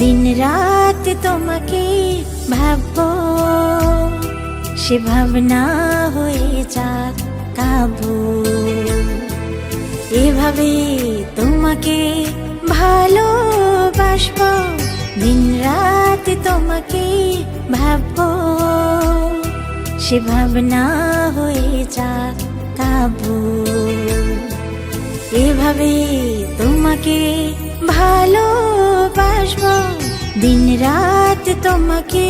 দিন রাত তোমাকে ভাববো, সে ভাবনা হয়ে যাক কাবু এভাবে তোমাকে ভালোবাসবো দিন রাত তোমাকে ভাববো, সে ভাবনা হয়ে যাক কাবু এভাবে তোমাকে ভালোবাসবো দিন রাত তোমাকে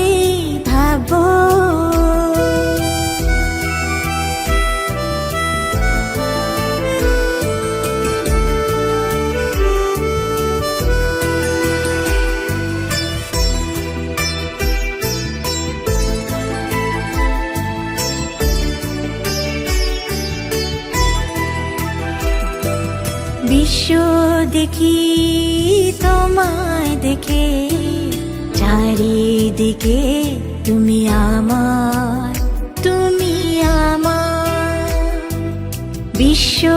বিশ্ব দেখি, তোমায় দেখে। চারিদিকে তুমি আমার তুমি আমার। বিশ্ব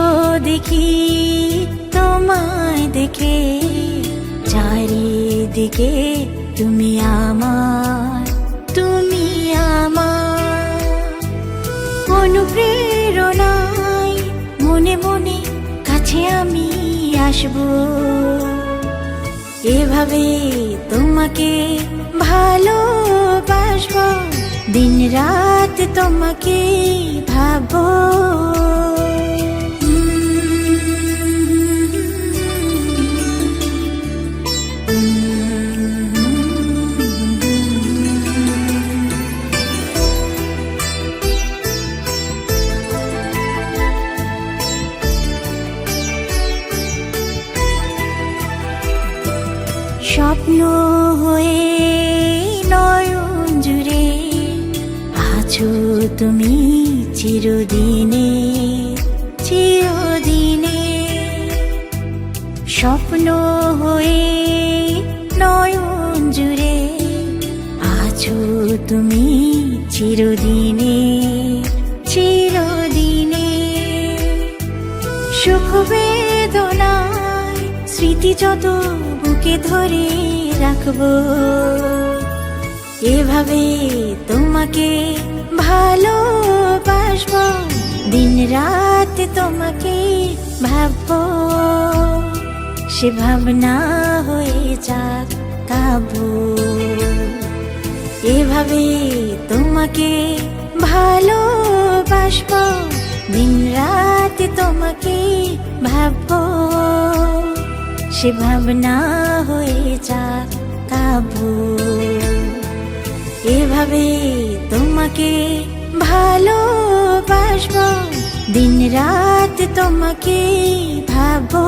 দেখি, তোমায় দেখে। চারিদিকে তুমি আমার তুমি আমার। অনুপ্রেরণায় মনে মনে কাছে আমি আসব। এভাবে তোমাকে ভালোবাসব। দিন রাত তোমাকে ভাবো হয়ে নয়ন জুড়ে, আছো তুমি চিরদিনে চিরদিনে। স্বপ্ন হয়ে নয়ন জুড়ে, আছো তুমি চিরদিনে চিরদিনে। সুখ বেদনায় স্মৃতি যত বুকে ধরে রাখব। এভাবে তোমাকে ভালোবাসবো। দিন রাত তোমাকে ভাববো। সে ভাবনা হয়ে যাক কাবু। এভাবে তোমাকে ভালোবাসবো। দিন রাত সে ভাবনা হয়ে যা কাবু এভাবে তোমাকে ভালোবাসব দিন রাত তোমাকে ভাবো